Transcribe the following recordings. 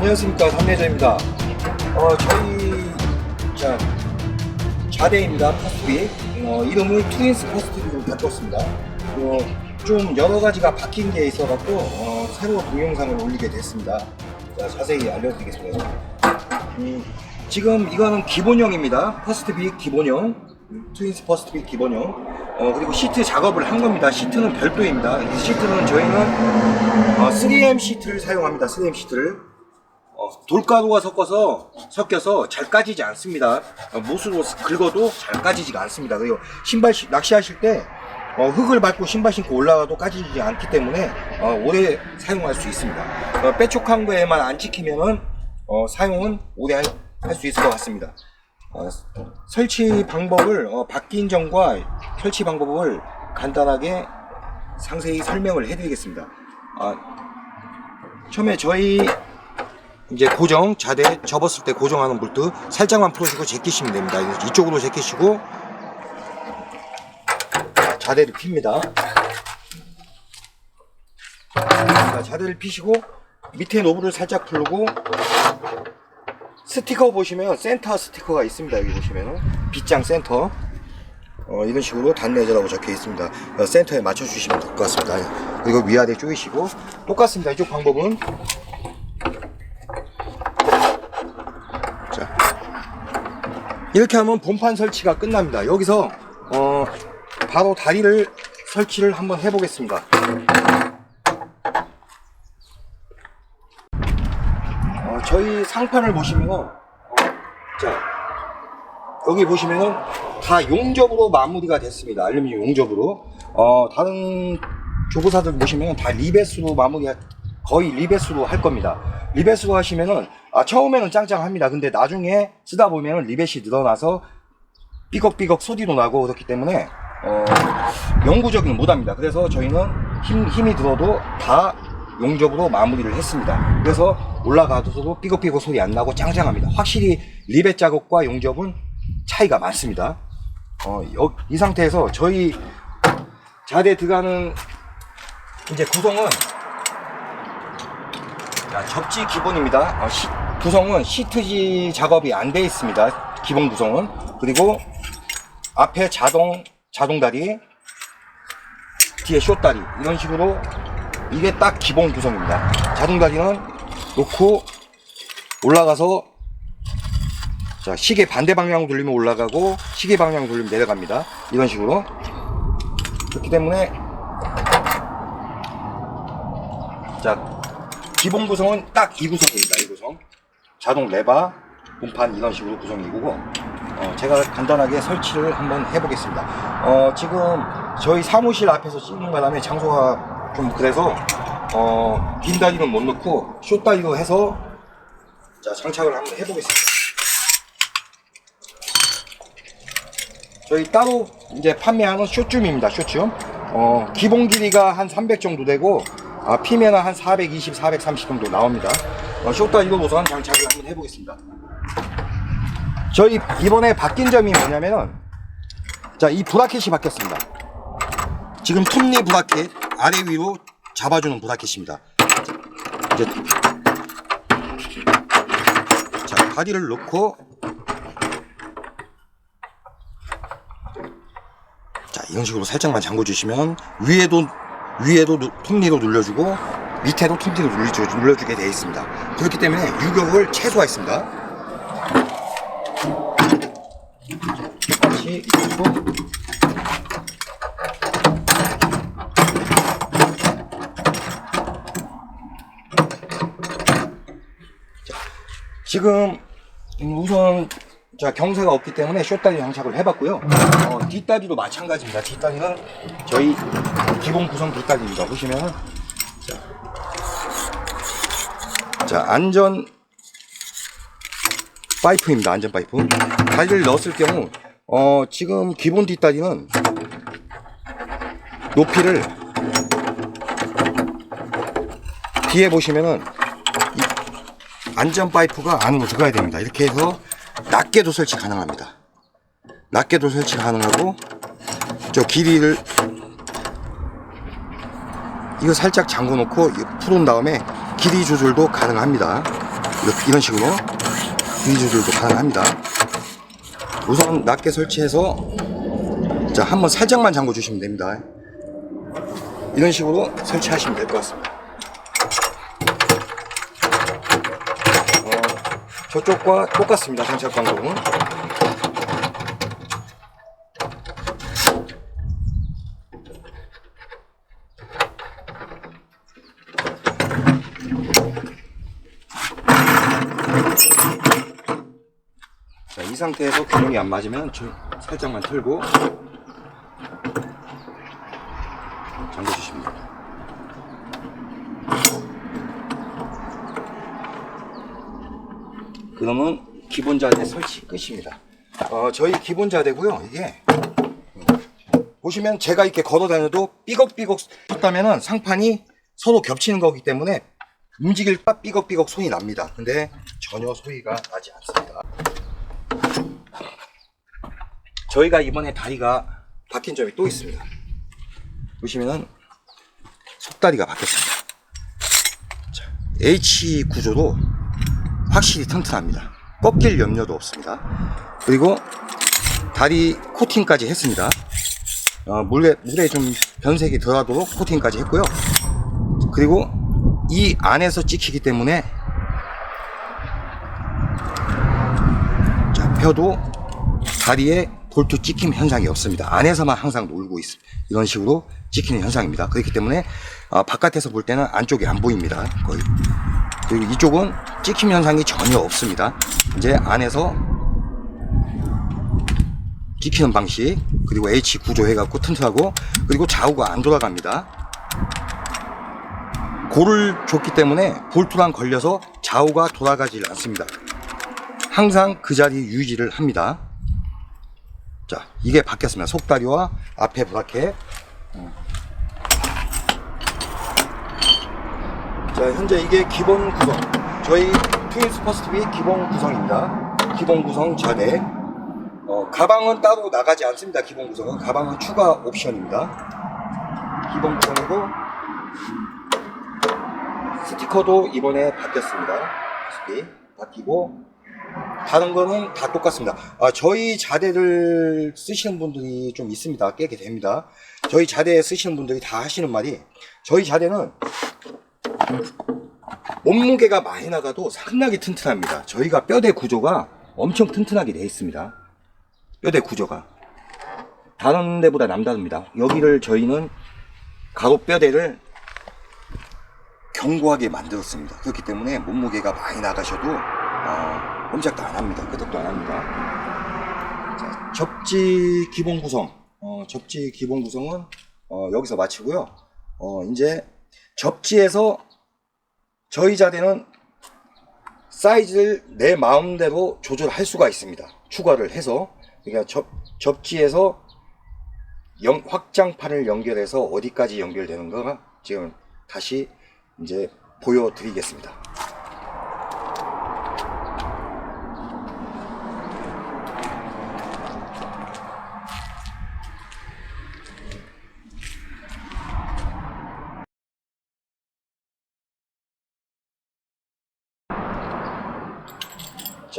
안녕하십니까 삼례자입니다. 어 저희 자 자대입니다 퍼스트비 어, 이름을 트윈스 퍼스트비로 바꿨습니다. 어, 좀 여러 가지가 바뀐 게 있어갖고 어, 새로 동영상을 올리게 됐습니다. 자, 자세히 알려드리겠습니다. 음, 지금 이거는 기본형입니다. 퍼스트비 기본형 트윈스 퍼스트비 기본형 어, 그리고 시트 작업을 한 겁니다. 시트는 별도입니다. 이 시트는 저희는 어, 3M 시트를 사용합니다. 3M 시트를 어, 돌가루가 섞어서 섞여서 잘 까지지 않습니다. 어, 못으로 긁어도 잘 까지지가 않습니다. 그리고 신발 시- 낚시하실 때 어, 흙을 밟고 신발 신고 올라가도 까지지 않기 때문에 어, 오래 사용할 수 있습니다. 어, 빼촉한 거에만 안 찍히면은 어, 사용은 오래 할 수 있을 것 같습니다. 어, 설치 방법을 어, 바뀐 점과 설치 방법을 간단하게 상세히 설명을 해드리겠습니다. 아, 처음에 저희 이제 고정 자대 접었을 때 고정하는 볼트 살짝만 풀어주고 제끼시면 됩니다. 이쪽으로 제끼시고 자대를 핍니다. 자, 자대를 피시고 밑에 노브를 살짝 풀고 스티커 보시면 센터 스티커가 있습니다. 여기 보시면은 빗장 센터 어, 이런 식으로 단내저라고 적혀 있습니다. 어, 센터에 맞춰주시면 될 것 같습니다. 그리고 위아래 조이시고 똑같습니다. 이쪽 방법은 이렇게 하면 본판 설치가 끝납니다. 여기서 어, 바로 다리를 설치를 한번 해보겠습니다. 어, 저희 상판을 보시면은 어, 자 여기 보시면은 다 용접으로 마무리가 됐습니다. 알루미늄 용접으로. 어, 다른 조보사들 보시면 다 리베스로 마무리, 거의 리베스로 할 겁니다. 리베스로 하시면은, 아, 처음에는 짱짱합니다. 근데 나중에 쓰다 보면은 리벳이 늘어나서 삐걱삐걱 소리도 나고 그렇기 때문에, 어, 영구적인 못합니다. 그래서 저희는 힘, 힘이 들어도 다 용접으로 마무리를 했습니다. 그래서 올라가도 삐걱삐걱 소리 안 나고 짱짱합니다. 확실히 리벳 작업과 용접은 차이가 많습니다. 어, 여- 이 상태에서 저희 자대 들어가는 이제 구성은 자, 접지 기본입니다. 어, 시- 구성은 시트지 작업이 안 돼 있습니다. 기본 구성은 그리고 앞에 자동 자동 다리 뒤에 쇼 다리 이런 식으로 이게 딱 기본 구성입니다. 자동 다리는 놓고 올라가서 자, 시계 반대 방향으로 돌리면 올라가고 시계 방향 돌리면 내려갑니다. 이런 식으로. 그렇기 때문에 자, 기본 구성은 딱 이 구성입니다. 이 구성. 자동 레바, 본판 이런 식으로 구성이고 어, 제가 간단하게 설치를 한번 해보겠습니다. 어, 지금 저희 사무실 앞에서 찍는 바람에 장소가 좀 그래서 어, 긴 다리는 못 넣고 숏 다리로 해서 자, 장착을 한번 해보겠습니다. 저희 따로 이제 판매하는 쇼줌입니다. 쇼줌. 어, 기본 길이가 한 300 정도 되고 아, 피면 한 420, 430 정도 나옵니다. 어, 쇼다이로 우선 장착을 한번 해보겠습니다. 저희 이번에 바뀐 점이 뭐냐면은 자, 이 브라켓이 바뀌었습니다. 지금 톱니 브라켓 아래 위로 잡아주는 브라켓입니다. 이제 자, 다리를 놓고 자 이런 식으로 살짝만 잠궈 주시면 위에도 위에도 누- 톱니로 눌러주고 밑에도 톱니로 눌러주, 되어 있습니다 그렇기 때문에 유격을 최소화했습니다 이것도 자, 지금 음, 우선 자 경사가 없기 때문에 쇼다리 장착을 해봤고요. 어, 뒷다리도 마찬가지입니다. 뒷다리는 저희 기본 구성 뒷다리입니다. 보시면 자 안전 파이프입니다. 안전 파이프. 다리를 넣었을 경우 어, 지금 기본 뒷다리는 높이를 뒤에 보시면은 이 안전 파이프가 안으로 들어가야 됩니다. 이렇게 해서 낮게도 설치 가능합니다. 낮게도 설치 가능하고 저 길이를 이거 살짝 잠궈 놓고 풀은 다음에 길이 조절도 가능합니다. 이렇게 이런 식으로 비조절도 가능합니다. 우선 낮게 설치해서 자 한번 살짝만 잠궈 주시면 됩니다. 이런 식으로 설치하시면 될 것 같습니다. 어, 저쪽과 똑같습니다. 장착 방법은. 상태에서 균형이 안 맞으면 저 살짝만 틀고 잠궈 주시면 됩니다. 그러면 기본 자대 설치 끝입니다. 어, 저희 기본 자대고요. 이게 보시면 제가 이렇게 걸어 다녀도 삐걱삐걱 쳤다면은 상판이 서로 겹치는 거기 때문에 움직일 때 삐걱삐걱 소리 납니다. 근데 전혀 소리가 나지 않습니다. 저희가 이번에 다리가 바뀐 점이 또 있습니다. 보시면은 속다리가 바뀌었습니다. 자, H 구조도 확실히 튼튼합니다. 꺾일 염려도 없습니다. 그리고 다리 코팅까지 했습니다. 어, 물에, 물에 좀 변색이 덜하도록 코팅까지 했고요. 그리고 이 안에서 찍히기 때문에 자, 펴도 다리에 볼트 찍힘 현상이 없습니다. 안에서만 항상 놀고 있습니다. 이런 식으로 찍히는 현상입니다. 그렇기 때문에 어, 바깥에서 볼 때는 안쪽이 안 보입니다. 거의. 그리고 이쪽은 찍힘 현상이 전혀 없습니다. 이제 안에서 찍히는 방식 그리고 H 구조 해갖고 튼튼하고 그리고 좌우가 안 돌아갑니다. 골을 줬기 때문에 볼트랑 걸려서 좌우가 돌아가질 않습니다. 항상 그 자리 유지를 합니다. 자, 이게 바뀌었습니다. 속다리와 앞에 브라켓. 음. 자, 현재 이게 기본 구성. 저희 트윈스 퍼스트비 기본 구성입니다. 기본 구성 자대. 어, 가방은 따로 나가지 않습니다. 기본 구성은. 가방은 추가 옵션입니다. 기본 구성이고, 스티커도 이번에 바뀌었습니다. 스티 바뀌고, 다른 거는 다 똑같습니다. 아, 저희 자대를 쓰시는 분들이 좀 있습니다. 깨게 됩니다. 저희 자대 쓰시는 분들이 다 하시는 말이, 저희 자대는 몸무게가 많이 나가도 상당히 튼튼합니다. 저희가 뼈대 구조가 엄청 튼튼하게 되어 있습니다. 뼈대 구조가. 다른 데보다 남다릅니다. 여기를 저희는 가로 뼈대를 견고하게 만들었습니다. 그렇기 때문에 몸무게가 많이 나가셔도 어, 꼼짝도 안 합니다. 끄덕도 안 합니다. 자, 접지 기본 구성. 어, 접지 기본 구성은 어, 여기서 마치고요. 어, 이제 접지에서 저희 자대는 사이즈를 내 마음대로 조절할 수가 있습니다. 추가를 해서 그러니까 접, 접지에서 연- 확장판을 연결해서 어디까지 연결되는가가 지금 다시 이제 보여드리겠습니다.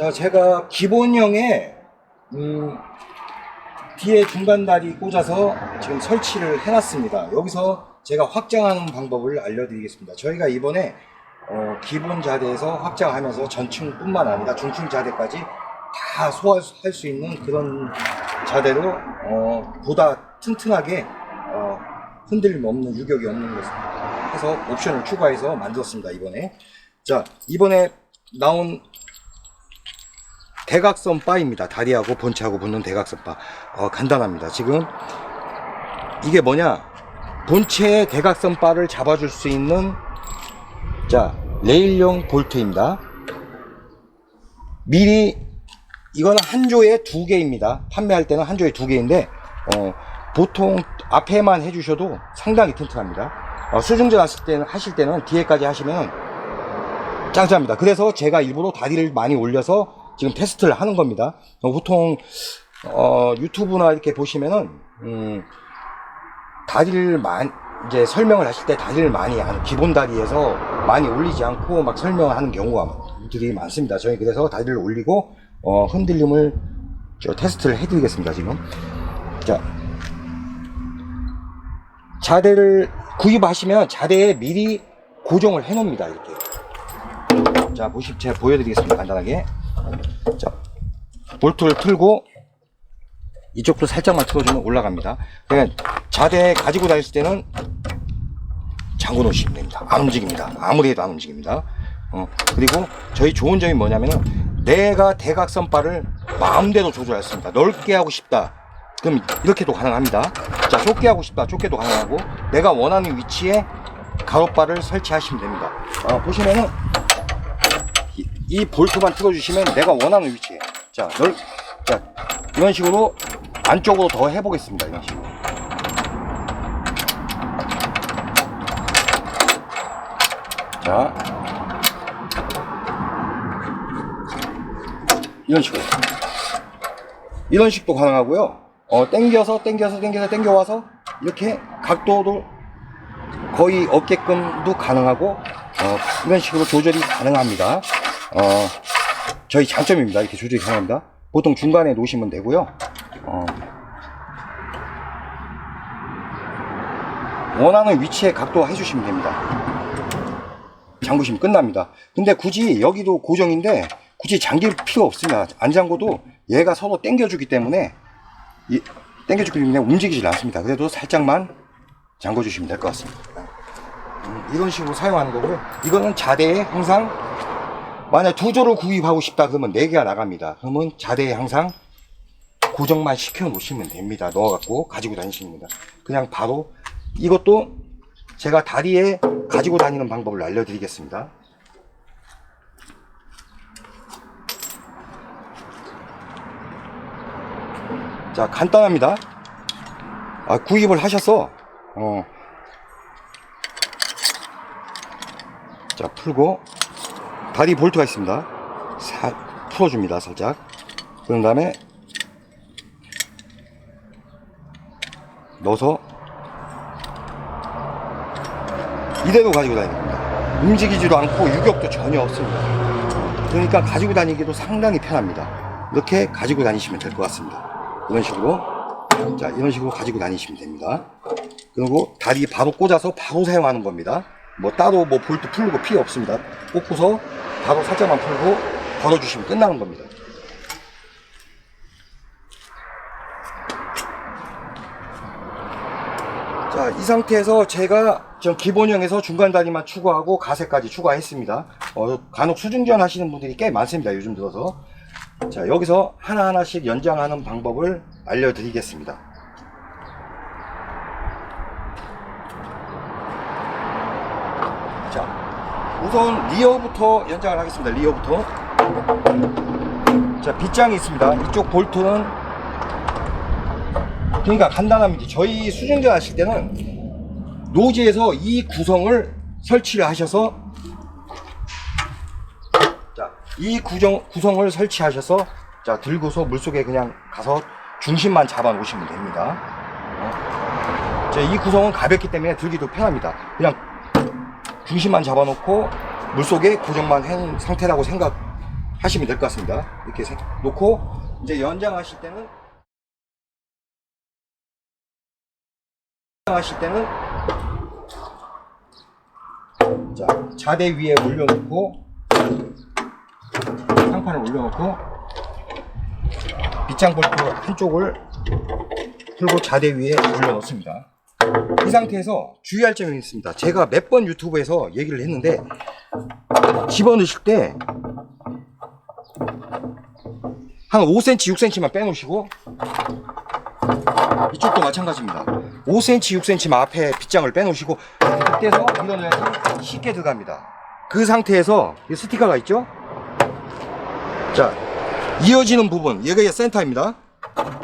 자, 제가 기본형에 음, 뒤에 중간 다리 꽂아서 지금 설치를 해놨습니다. 여기서 제가 확장하는 방법을 알려드리겠습니다. 저희가 이번에 어, 기본 자대에서 확장하면서 전층뿐만 아니라 중층 자대까지 다 소화할 수 있는 그런 자대로 어, 보다 튼튼하게 어, 흔들림 없는 유격이 없는 것을 해서 옵션을 추가해서 만들었습니다. 이번에 자 이번에 나온 대각선 바입니다. 다리하고 본체하고 붙는 대각선 바. 어, 간단합니다. 지금 이게 뭐냐? 본체의 대각선 바를 잡아줄 수 있는 자 레일용 볼트입니다. 미리 이거는 한 조에 두 개입니다. 판매할 때는 한 조에 두 개인데 어, 보통 앞에만 해주셔도 상당히 튼튼합니다. 어, 수중전 하실 때는 하실 때는 뒤에까지 하시면 짱짱합니다. 그래서 제가 일부러 다리를 많이 올려서 지금 테스트를 하는 겁니다. 어, 보통 어, 유튜브나 이렇게 보시면은 음, 다리를 많이 이제 설명을 하실 때 다리를 많이 하는 기본 다리에서 많이 올리지 않고 막 설명을 하는 경우가 분들이 많습니다. 저희 그래서 다리를 올리고 어, 흔들림을 저 테스트를 해드리겠습니다. 지금 자 자대를 구입하시면 자대에 미리 고정을 해 놓습니다. 이렇게 자 보시 제가 보여드리겠습니다. 간단하게 자 볼트를 틀고 이쪽도 살짝만 틀어주면 올라갑니다. 그러니까 자대 가지고 다닐 때는 잠궈 놓으시면 됩니다. 안 움직입니다. 아무리 해도 안 움직입니다. 어, 그리고 저희 좋은 점이 뭐냐면은 내가 대각선 바를 마음대로 있습니다. 넓게 하고 싶다. 그럼 이렇게도 가능합니다. 자, 좁게 하고 싶다. 좁게도 가능하고 내가 원하는 위치에 가로바를 설치하시면 됩니다. 어, 보시면은 이, 이 볼트만 틀어주시면 내가 원하는 위치에 자, 넓, 자, 이런 식으로 안쪽으로 더 해보겠습니다. 이런 식으로. 자, 이런 식으로. 이런 식도 가능하고요. 어, 땡겨서, 땡겨서, 땡겨서, 땡겨와서, 이렇게 각도도 거의 없게끔도 가능하고, 어, 이런 식으로 조절이 가능합니다. 어, 저희 장점입니다. 이렇게 조절이 가능합니다. 보통 중간에 놓으시면 되고요. 어, 원하는 위치에 각도 해주시면 됩니다. 잠그시면 끝납니다. 근데 굳이 여기도 고정인데 굳이 잠길 필요 없습니다. 안 잠궈도 얘가 서로 당겨주기 때문에 이, 당겨주기 때문에 움직이질 않습니다. 그래도 살짝만 잠궈주시면 될 것 같습니다. 음, 이런 식으로 사용하는 거고요. 이거는 자대에 항상 만약 두 조를 구입하고 싶다 그러면 네 개가 나갑니다. 그러면 자대에 항상 고정만 시켜 놓으시면 됩니다. 넣어갖고 가지고 다니시는 겁니다. 그냥 바로 이것도 제가 다리에 가지고 다니는 방법을 알려드리겠습니다. 자, 간단합니다. 아, 구입을 하셔서, 어. 자, 풀고, 다리 볼트가 있습니다. 살, 풀어줍니다, 살짝. 그런 다음에, 넣어서, 이대로 가지고 다닙니다. 움직이지도 않고 유격도 전혀 없습니다. 그러니까 가지고 다니기도 상당히 편합니다. 이렇게 가지고 다니시면 될 것 같습니다. 이런 식으로 자 이런 식으로 가지고 다니시면 됩니다. 그리고 다리 바로 꽂아서 바로 사용하는 겁니다. 뭐 따로 뭐 볼트 풀고 필요 없습니다. 꽂고서 바로 살짝만 풀고 걸어주시면 끝나는 겁니다. 자, 이 상태에서 제가 전 기본형에서 중간 다리만 추가하고 가세까지 추가했습니다. 어, 간혹 수중전 하시는 분들이 꽤 많습니다. 요즘 들어서. 자, 여기서 하나하나씩 연장하는 방법을 알려드리겠습니다. 자, 우선 리어부터 연장을 하겠습니다. 리어부터. 자, 빗장이 있습니다. 이쪽 볼트는 그러니까 간단합니다. 저희 수중전 하실 때는 노지에서 이 구성을 설치를 하셔서 자, 이 구정, 구성을 설치하셔서 자, 들고서 물속에 그냥 가서 중심만 잡아 놓으시면 됩니다. 어. 자, 이 구성은 가볍기 때문에 들기도 편합니다. 그냥 중심만 잡아 놓고 물속에 고정만 한 상태라고 생각하시면 될 것 같습니다. 이렇게 세- 놓고 이제 연장하실 때는 하실 때는 자 자대 위에 올려놓고 상판을 올려놓고 빗장 볼트 한쪽을 풀고 자대 위에 올려놓습니다. 이 상태에서 주의할 점이 있습니다. 제가 몇 번 유튜브에서 얘기를 했는데 집어넣으실 때 한 5cm, 6cm만 빼놓으시고 이쪽도 마찬가지입니다. 5cm, 6cm 앞에 빗장을 빼놓으시고 그때서 밀어넣어야지 쉽게 들어갑니다. 그 상태에서 이 스티커가 있죠? 자, 이어지는 부분, 여기가 센터입니다.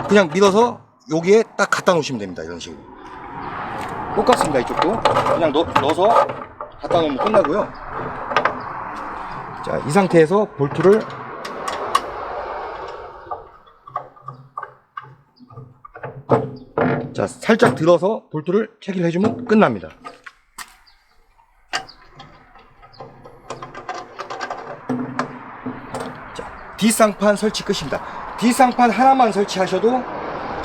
그냥 밀어서 여기에 딱 갖다 놓으시면 됩니다. 이런 식으로. 똑같습니다. 이쪽도. 그냥 넣, 넣어서 갖다 놓으면 끝나고요. 자, 이 상태에서 볼트를 자, 살짝 들어서 볼트를 체결 해주면 끝납니다. 뒷상판 설치 끝입니다. 뒷상판 하나만 설치하셔도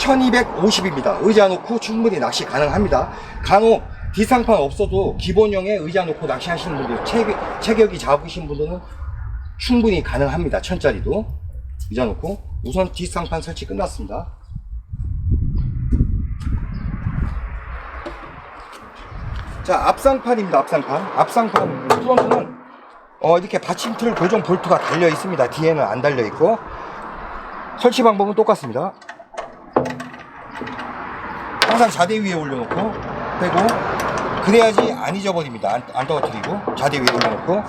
1250입니다. 의자 놓고 충분히 낚시 가능합니다. 간혹 뒷상판 없어도 기본형에 의자 놓고 낚시하시는 분들, 체격, 체격이 작으신 분들은 충분히 가능합니다. 천짜리도. 의자 놓고. 우선 뒷상판 설치 끝났습니다. 자, 앞상판입니다. 앞상판. 앞상판 프론트는 어, 이렇게 받침틀 고정 볼트가 달려 있습니다. 뒤에는 안 달려 있고 설치 방법은 똑같습니다. 항상 자대 위에 올려놓고 빼고 그래야지 안 잊어버립니다. 안, 안 떨어뜨리고 자대 위에 올려놓고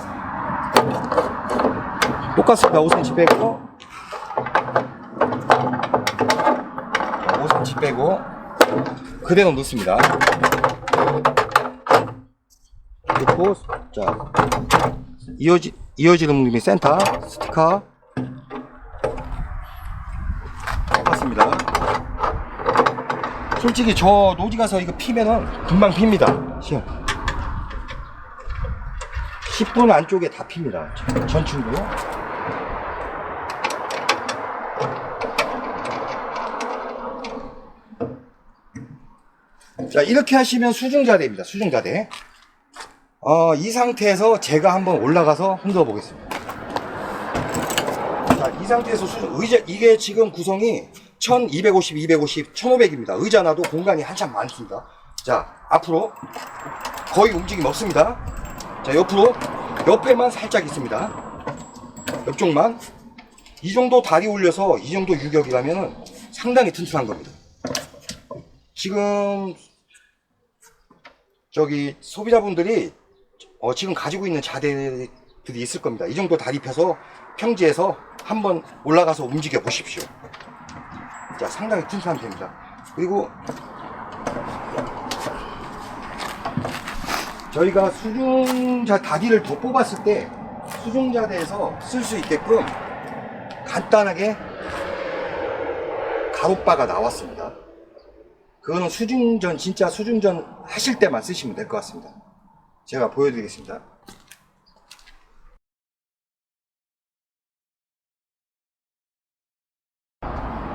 똑같습니다. 5cm 빼고 5cm 빼고 그대로 넣습니다. 넣고 자 이어지 이어지는 무늬 센터 스티커 똑같습니다. 솔직히 저 노지 가서 이거 피면은 금방 핍니다. 시험. 10분 안쪽에 다 핍니다. 전충도. 자, 이렇게 하시면 수중자대입니다. 수중자대. 어, 이 상태에서 제가 한번 올라가서 흔들어 보겠습니다. 자, 이 상태에서 수중, 의자, 이게 지금 구성이 1250, 250, 1500입니다. 의자 놔도 공간이 한참 많습니다. 자, 앞으로 거의 움직임 없습니다. 자, 옆으로, 옆에만 살짝 있습니다. 옆쪽만. 이 정도 다리 올려서 이 정도 유격이라면 상당히 튼튼한 겁니다. 지금, 저기, 소비자분들이 어, 지금 가지고 있는 자대들이 있을 겁니다. 이 정도 다리 펴서 평지에서 한번 올라가서 움직여 보십시오. 자, 상당히 튼튼한 편입니다. 그리고 저희가 수중자 다리를 더 뽑았을 때 수중자대에서 쓸 수 있게끔 간단하게 가로바가 나왔습니다. 그거는 수중전, 진짜 수중전 하실 때만 쓰시면 될 것 같습니다. 제가 보여드리겠습니다.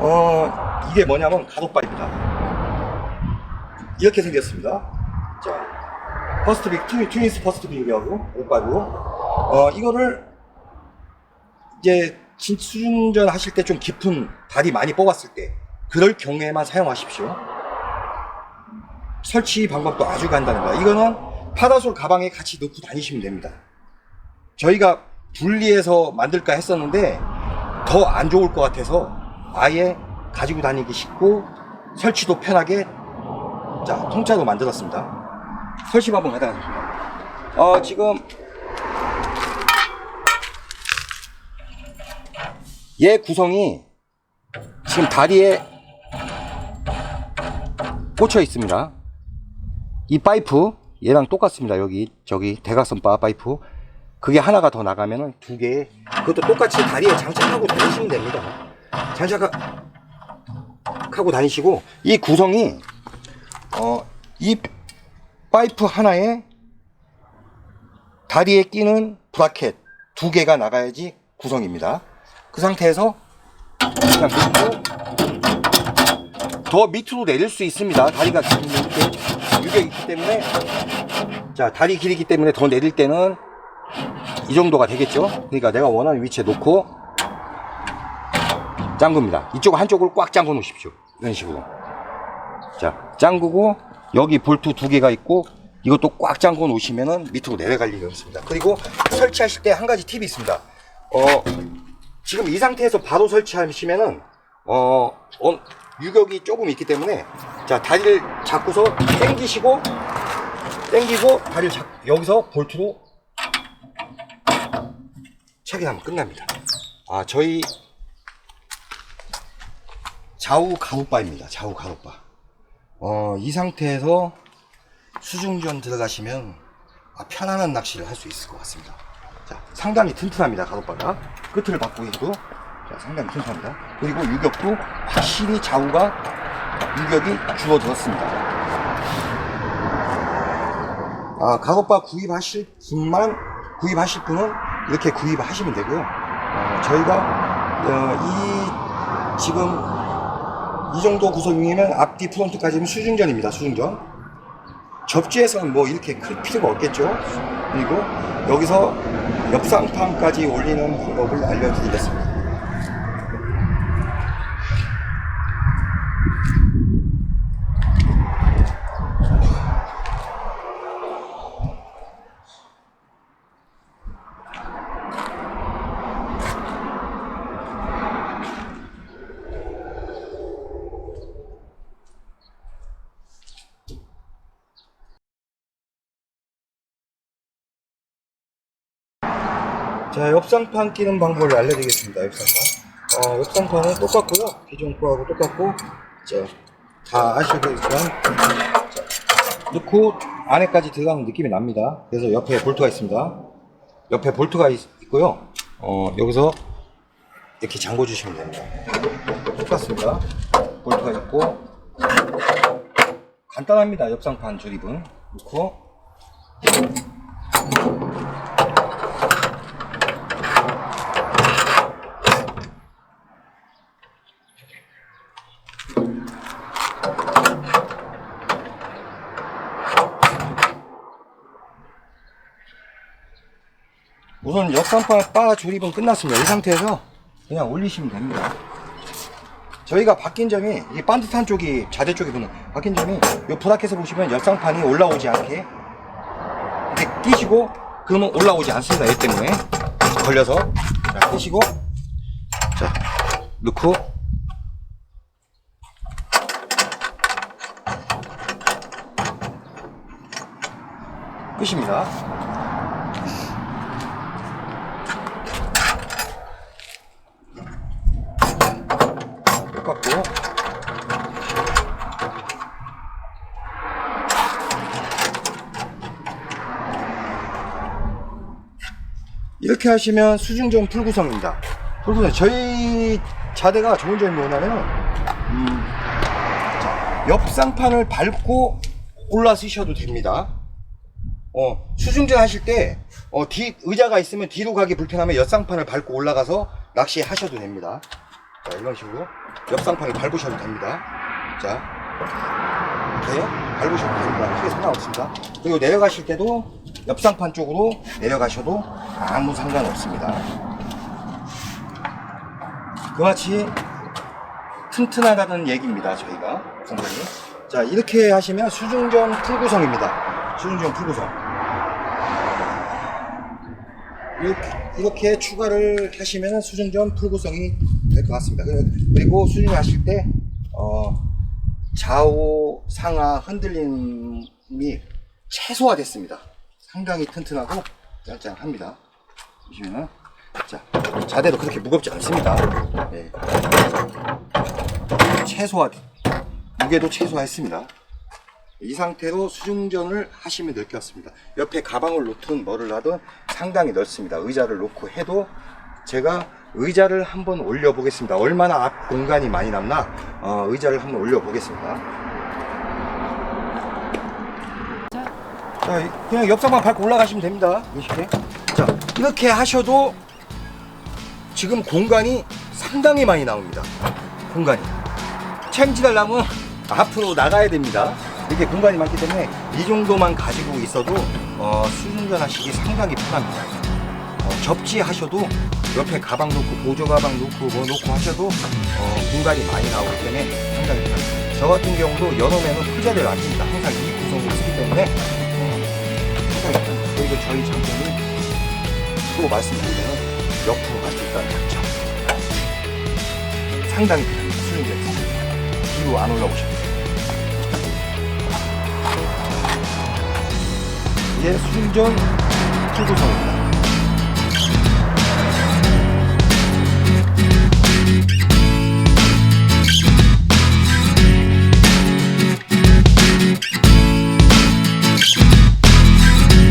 어, 이게 뭐냐면 가로바입니다. 이렇게 생겼습니다. 자, 퍼스트 빅, 트윈, 트윈스 퍼스트빅이라고, 옷바고, 어, 이거를 이제 진 수중전 하실 때 좀 깊은 다리 많이 뽑았을 때, 그럴 경우에만 사용하십시오. 설치 방법도 아주 간단합니다. 이거는 파라솔 가방에 같이 넣고 다니시면 됩니다. 저희가 분리해서 만들까 했었는데 더 안 좋을 것 같아서 아예 가지고 다니기 쉽고 설치도 편하게 자 통짜로 만들었습니다. 설치 방법 간단합니다. 어 지금 얘 구성이 지금 다리에 꽂혀 있습니다. 이 파이프 얘랑 똑같습니다. 여기 저기 대각선 바 파이프 그게 하나가 더 나가면은 두 개. 그것도 똑같이 다리에 장착하고 다니시면 됩니다. 장착하고 다니시고 이 구성이 어 이 파이프 하나에 다리에 끼는 브라켓 두 개가 나가야지 구성입니다. 그 상태에서 그냥 놓고 더 밑으로 내릴 수 있습니다. 다리가 긴 이렇게 유격이 있기 때문에 자 다리 길이기 때문에 더 내릴 때는 이 정도가 되겠죠. 그러니까 내가 원하는 위치에 놓고 짱굽니다. 이쪽 한쪽을 꽉 잠궈 놓으십시오. 이런 식으로. 자 짱구고 여기 볼트 두 개가 있고 이것도 꽉 잠궈 놓으시면은 밑으로 내려갈 일이 없습니다. 그리고 설치하실 때 한 가지 팁이 있습니다. 어 지금 이 상태에서 바로 설치하시면은 어, 어, 유격이 조금 있기 때문에 자 다리를 잡고서 당기시고 당기고 다리를 잡 여기서 볼트로 착용하면 끝납니다. 아 저희 좌우 가로바입니다. 좌우 가로바. 어, 이 상태에서 수중전 들어가시면 아, 편안한 낚시를 할 수 있을 것 같습니다. 자, 상당히 튼튼합니다. 가로바가 끝을 바꾸기도 자, 상당히 튼튼합니다. 그리고 유격도 확실히 좌우가 유격이 줄어들었습니다. 아, 가로바 구입하실 분만 구입하실 분은 이렇게 구입하시면 되고요. 어, 저희가 어, 이 지금 이 정도 구성이면 앞뒤 프론트까지는 수중전입니다. 수중전. 접지에서는 뭐 이렇게 클 필요가 없겠죠. 그리고 여기서 옆상판까지 올리는 방법을 알려드리겠습니다. 자, 옆상판 끼는 방법을 알려드리겠습니다. 옆상판. 어, 옆상판은 똑같고요. 기존 거하고 똑같고, 자, 다 아시겠지만, 자, 넣고 안에까지 들어가는 느낌이 납니다. 그래서 옆에 볼트가 있습니다. 옆에 볼트가 있, 있고요. 어, 여기서 이렇게 잠궈 주시면 됩니다. 똑같습니다. 볼트가 있고, 간단합니다. 옆상판 조립은. 넣고, 옆상판 바 조립은 끝났습니다. 이 상태에서 그냥 올리시면 됩니다. 저희가 바뀐 점이 이 반듯한 쪽이 좌대 쪽이 보는 바뀐 점이 이 브라켓을 보시면 옆상판이 올라오지 않게 이렇게 끼시고 그러면 올라오지 않습니다. 얘 때문에 걸려서 자, 끼시고 자 넣고 끝입니다. 똑같고 이렇게 하시면 수중전 풀 구성입니다. 풀 구성 저희 자대가 좋은 점이 뭐냐면 음, 자, 옆 상판을 밟고 올라서셔도 됩니다. 어, 수중전 하실 때 어, 뒤, 의자가 있으면 뒤로 가기 불편하면 옆상판을 밟고 올라가서 낚시하셔도 됩니다. 자, 이런 식으로 옆상판을 밟으셔도 됩니다. 자, 이렇게 밟으셔도 됩니다. 크게 상관없습니다. 그리고 내려가실 때도 옆상판 쪽으로 내려가셔도 아무 상관없습니다. 그같이 튼튼하다는 얘기입니다. 저희가 상당히. 자, 이렇게 하시면 수중전 풀구성입니다. 수중전 풀구성. 이렇게, 이렇게 추가를 하시면 수중전 풀구성이 될 것 같습니다. 그리고 수중하실 때, 어, 좌우 상하 흔들림이 최소화됐습니다. 상당히 튼튼하고 짱짱합니다. 보시면은, 자, 자대도 그렇게 무겁지 않습니다. 예. 최소화, 무게도 최소화했습니다. 이 상태로 수중전을 하시면 될 것 같습니다. 옆에 가방을 놓든 뭐를 하든 상당히 넓습니다. 의자를 놓고 해도 제가 의자를 한번 올려 보겠습니다. 얼마나 앞 공간이 많이 남나 어, 의자를 한번 올려 보겠습니다. 자, 이- 그냥 옆상만 밟고 올라가시면 됩니다. 이렇게. 자, 이렇게 하셔도 지금 공간이 상당히 많이 나옵니다. 공간이. 챔질하려면 앞으로 나가야 됩니다. 이렇게 공간이 많기 때문에 이 정도만 가지고 있어도 어, 수중전 하시기 상당히 편합니다. 어, 접지 하셔도 옆에 가방 놓고 보조 가방 놓고 뭐 놓고 하셔도 어, 공간이 많이 나오기 때문에 상당히 편합니다. 저 같은 경우도 여름에는 풀자리를 안 씁니다. 항상 이 구성으로 쓰기 때문에 어, 상당히 편합니다. 그리고 저희 장점이 또 말씀드리면 옆으로 갈 수 있다는 장점. 상당히 편합니다. 수중전 뒤로 안 돼요. 이게 수중전 풀구성입니다.